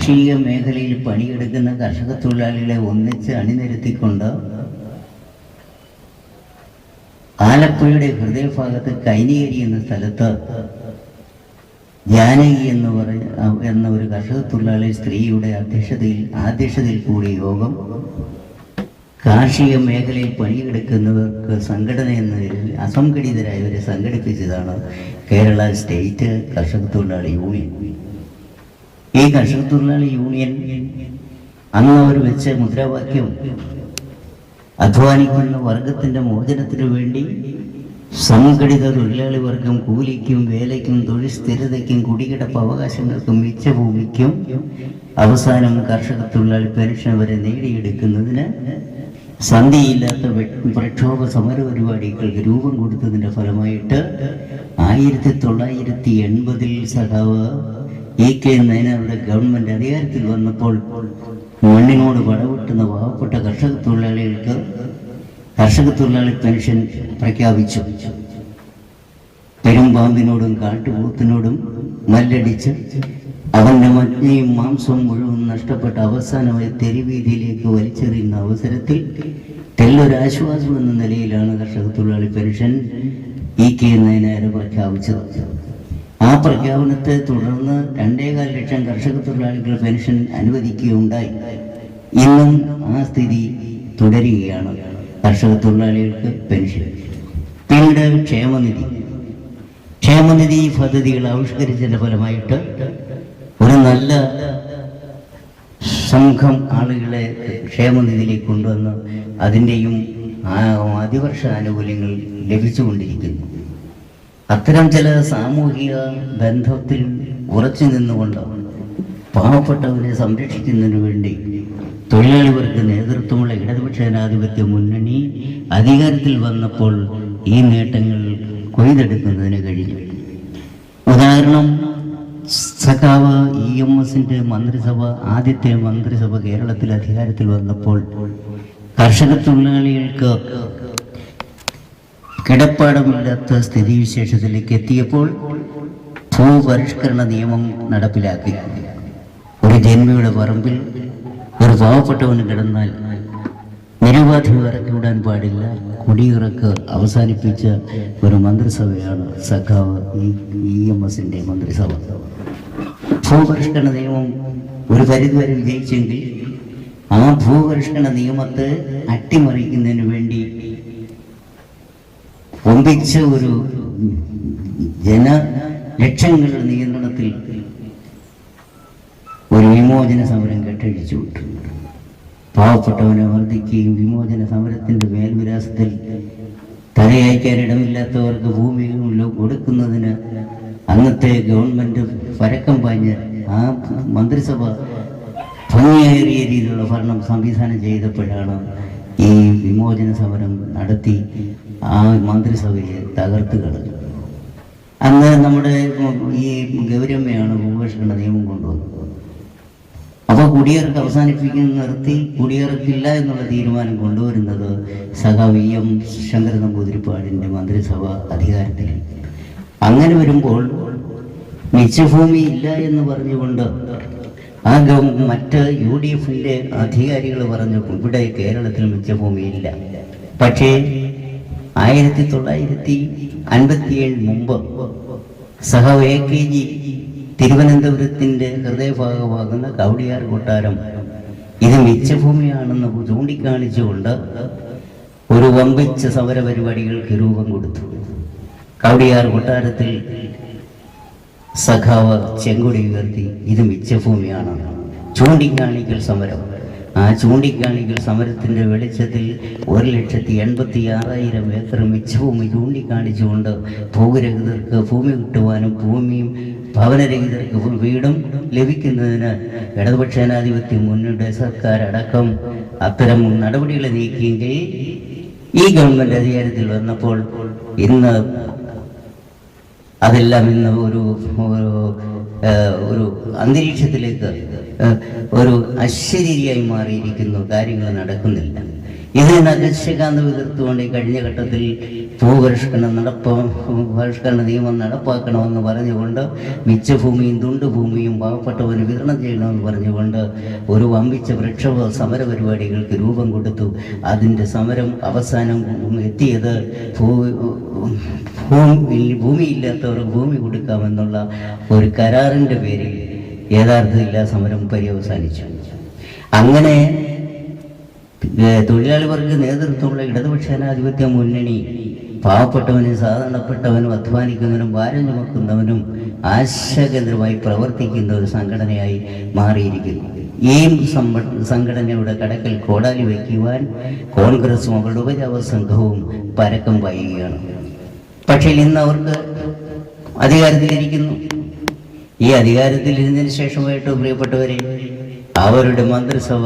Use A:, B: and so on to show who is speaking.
A: കാർഷിക മേഖലയിൽ പണിയെടുക്കുന്ന കർഷക തൊഴിലാളികളെ ഒന്നിച്ച് അണിനിരത്തിക്കൊണ്ട് ആലപ്പുഴയുടെ ഹൃദയഭാഗത്ത് കൈനീരി എന്ന സ്ഥലത്ത് ജാനകി എന്ന് പറഞ്ഞ എന്ന ഒരു കർഷക തൊഴിലാളി സ്ത്രീയുടെ അധ്യക്ഷതയിൽ അധ്യക്ഷതയിൽ കൂടിയ യോഗം കാർഷിക മേഖലയിൽ പണിയെടുക്കുന്നവർക്ക് സംഘടന എന്ന നിലയിൽ അസംഘടിതരായവരെ സംഘടിപ്പിച്ചതാണ് കേരള സ്റ്റേറ്റ് കർഷക തൊഴിലാളി യൂണിയൻ. ഈ കർഷക തൊഴിലാളി യൂണിയൻ അന്ന് അവർ വെച്ച മുദ്രാവാക്യം അധ്വാനിക്കുന്ന വർഗത്തിന്റെ മോചനത്തിനു വേണ്ടി സംഘടിത തൊഴിലാളി വർഗം കൂലിക്കും വേലയ്ക്കും തൊഴിൽ സ്ഥിരതയ്ക്കും കുടികിടപ്പ് അവകാശങ്ങൾക്കും മിച്ചഭൂമിക്കും അവസാനം കർഷക തൊഴിലാളി പെൻഷൻ വരെ നേടിയെടുക്കുന്നതിന് സന്ധിയില്ലാത്ത പ്രക്ഷോഭ സമര പരിപാടികൾക്ക് രൂപം കൊടുത്തതിന്റെ ഫലമായിട്ട് ആയിരത്തി തൊള്ളായിരത്തി എൺപതിൽ സഖാവ് ഇ കെ നയനാരുടെ ഗവൺമെന്റ് അധികാരത്തിൽ വന്നപ്പോൾ മണ്ണിനോട് പടവെട്ടുന്ന പാവപ്പെട്ട കർഷക തൊഴിലാളികൾക്ക് കർഷക തൊഴിലാളി പെൻഷൻ പ്രഖ്യാപിച്ചു. പെരുമ്പാമ്പിനോടും കാട്ടുപോത്തിനോടും മല്ലടിച്ച് അവന്റെ മജ്ഞയും മാംസവും മുഴുവൻ നഷ്ടപ്പെട്ട അവസാനമായി തെരുവീതിയിലേക്ക് വലിച്ചെറിയുന്ന അവസരത്തിൽ തെല്ലൊരാശ്വാസം എന്ന നിലയിലാണ് കർഷക തൊഴിലാളി പെൻഷൻ ഇ കെ നയനാര് പ്രഖ്യാപിച്ചത്. ആ പ്രഖ്യാപനത്തെ തുടർന്ന് രണ്ടേകാൽ ലക്ഷം കർഷക തൊഴിലാളികൾ പെൻഷൻ അനുവദിക്കുകയുണ്ടായി. ഇന്നും ആ സ്ഥിതി തുടരുകയാണ്. കർഷക തൊഴിലാളികൾക്ക് പെൻഷൻ. പിന്നീട് ക്ഷേമനിധി. ക്ഷേമനിധി പദ്ധതികൾ ആവിഷ്കരിച്ചതിന്റെ ഫലമായിട്ട് ഒരു നല്ല സംഘം ആളുകളെ ക്ഷേമനിധിയിലേക്ക് കൊണ്ടുവന്ന് അതിന്റെയും അതിവർഷ ആനുകൂല്യങ്ങൾ ലഭിച്ചുകൊണ്ടിരിക്കുന്നു. അത്തരം ചില സാമൂഹിക ബന്ധത്തിൽ ഉറച്ചു നിന്നുകൊണ്ട് പാവപ്പെട്ടവരെ സംരക്ഷിക്കുന്നതിന് വേണ്ടി തൊഴിലാളികൾക്ക് നേതൃത്വമുള്ള ഇടതുപക്ഷ ജനാധിപത്യ മുന്നണി അധികാരത്തിൽ വന്നപ്പോൾ ഈ നേട്ടങ്ങൾ കൊയ്തെടുക്കുന്നതിന് കഴിഞ്ഞു. ഉദാഹരണം സഖാവ് ഇ എം എസിന്റെ മന്ത്രിസഭ ആദ്യത്തെ മന്ത്രിസഭ കേരളത്തിൽ അധികാരത്തിൽ വന്നപ്പോൾ കർഷക തൊഴിലാളികൾക്ക് കിടപ്പാടമില്ലാത്ത സ്ഥിതിവിശേഷത്തിലേക്ക് എത്തിയപ്പോൾ ഭൂപരിഷ്കരണ നിയമം നടപ്പിലാക്കി. ഒരു ജന്മയുടെ പറമ്പിൽ ഒരു പാവപ്പെട്ടവന് കിടന്നാൽ നിരവധി ഇറക്കിവിടാൻ പാടില്ല. കുടിയിറക്ക് അവസാനിപ്പിച്ച ഒരു മന്ത്രിസഭയാണ് സഖാവ് ഇ എം എസിന്റെ മന്ത്രിസഭ. ഭൂപരിഷ്കരണ നിയമം ഒരു പരിധിവരെ വിജയിച്ചെങ്കിൽ ആ ഭൂപരിഷ്കരണ നിയമത്തെ അട്ടിമറിക്കുന്നതിന് വേണ്ടി ഒമ്പിച്ച ഒരു ജന ലക്ഷങ്ങളുടെ നിയന്ത്രണത്തിൽ ഒരു വിമോചന സമരം കെട്ടഴിച്ചു വിട്ടു. പാവപ്പെട്ടവനെ വർദ്ധിക്കുകയും വിമോചന സമരത്തിന്റെ മേൽവിലാസത്തിൽ തലയയക്കാൻ ഇടമില്ലാത്തവർക്ക് ഭൂമി കൊടുക്കുന്നതിന് അന്നത്തെ ഗവൺമെന്റ് പരക്കം പാഞ്ഞ് ആ മന്ത്രിസഭ ഭംഗിയേറിയ രീതിയിലുള്ള ഭരണം സംവിധാനം ചെയ്തപ്പോഴാണ് ഈ വിമോചന സമരം നടത്തി ആ മന്ത്രിസഭയെ തകർത്ത് കളഞ്ഞു അന്ന് നമ്മുടെ ഈ ഗൗരമ്മയാണ് ഭൂപരിഷ്കരണ നിയമം കൊണ്ടുവന്നത്. അപ്പോൾ കുടിയേർക്ക് അവസാനിപ്പിക്കുന്ന നിർത്തി കുടിയേർക്കില്ല എന്നുള്ള തീരുമാനം കൊണ്ടുവരുന്നത് സഖാവ് ഇ എം ശങ്കര നമ്പൂതിരിപ്പാടിന്റെ മന്ത്രിസഭ അധികാരത്തിൽ അങ്ങനെ വരുമ്പോൾ മിച്ചഭൂമി ഇല്ല എന്ന് പറഞ്ഞുകൊണ്ട് ആ മറ്റ് യു ഡി എഫിന്റെ അധികാരികൾ പറഞ്ഞപ്പോൾ ഇവിടെ കേരളത്തിൽ മിച്ചഭൂമി ഇല്ല. പക്ഷേ ആയിരത്തി തൊള്ളായിരത്തി അൻപത്തിയേഴ് മുമ്പ് സഹ എ കെ ജി തിരുവനന്തപുരത്തിന്റെ ഹൃദയഭാഗമാകുന്ന കവടിയാർ കൊട്ടാരം. ഇത് മിച്ചഭൂമിയാണെന്ന് ചൂണ്ടിക്കാണിച്ചുകൊണ്ട് ഒരു വമ്പിച്ച സമര പരിപാടികൾക്ക് രൂപം കൊടുത്തു. കവടിയാർ കൊട്ടാരത്തിൽ സഖാവ് ചെങ്കൊടി ഉയർത്തി ഇത് മിച്ചഭൂമിയാണ്. ചൂണ്ടിക്കാണിക്കൽ സമരം. ആ ചൂണ്ടിക്കാണികൾ സമരത്തിന്റെ വെളിച്ചത്തിൽ ഒരു ലക്ഷത്തി എൺപത്തി ആറായിരം ഏക്കർ മിച്ചഭൂമി ചൂണ്ടിക്കാണിച്ചുകൊണ്ട് ഭൂരഹിതർക്ക് ഭൂമി കിട്ടുവാനും ഭൂമിയും ഭവനരഹിതർക്ക് വീടും ലഭിക്കുന്നതിന് ഇടതുപക്ഷ ജനാധിപത്യ മുന്നണിയുടെ സർക്കാർ അടക്കം അത്തരം നടപടികൾ നീക്കിയെങ്കിൽ ഈ ഗവൺമെന്റ് അധികാരത്തിൽ വന്നപ്പോൾ ഇന്ന് അതെല്ലാം ഇന്ന് ഒരു ഒരു, അന്തരീക്ഷത്തിലേക്ക് ഒരു അശരീരിയായി മാറിയിരിക്കുന്നു. കാര്യങ്ങൾ നടക്കുന്നില്ല. ഇതിന് അഗസ്യകാന്ത് എതിർത്തുകൊണ്ട് ഈ കഴിഞ്ഞ ഘട്ടത്തിൽ ഭൂപരിഷ്കരണം നടപ്പ പരിഷ്കരണ നിയമം നടപ്പാക്കണമെന്ന് പറഞ്ഞുകൊണ്ട് മിച്ചഭൂമിയും തുണ്ടുഭൂമിയും പാവപ്പെട്ടവന് വിതരണം ചെയ്യണമെന്ന് പറഞ്ഞുകൊണ്ട് ഒരു വമ്പിച്ച വൃക്ഷ സമര പരിപാടികൾക്ക് രൂപം കൊടുത്തു. അതിന്റെ സമരം അവസാനം എത്തിയത് ഭൂ ഭൂമി ഭൂമിയില്ലാത്തവർ ഭൂമി കൊടുക്കാമെന്നുള്ള ഒരു കരാറിന്റെ പേരിൽ യഥാർത്ഥത്തില്ല സമരം പര്യവസാനിച്ചു. അങ്ങനെ തൊഴിലാളി വർഗ നേതൃത്വമുള്ള ഇടതുപക്ഷ ജനാധിപത്യ മുന്നണി പാവപ്പെട്ടവനും സാധാരണപ്പെട്ടവനും അധ്വാനിക്കുന്നവനും ഭാരം ചുമക്കുന്നവനും ആശയകേന്ദ്രമായി പ്രവർത്തിക്കുന്ന ഒരു സംഘടനയായി മാറിയിരിക്കുന്നു. ഈ സംഘടനയുടെ കടക്കൽ കോടാലി വയ്ക്കുവാൻ കോൺഗ്രസും അവരുടെ ഉപജാപ സംഘവും പരക്കം പായുകയാണ്. പക്ഷേ ഇന്ന് അവർക്ക് അധികാരത്തിലിരിക്കുന്നു. ഈ അധികാരത്തിലിരുന്നതിന് ശേഷമായിട്ട് പ്രിയപ്പെട്ടവരെ അവരുടെ മന്ത്രിസഭ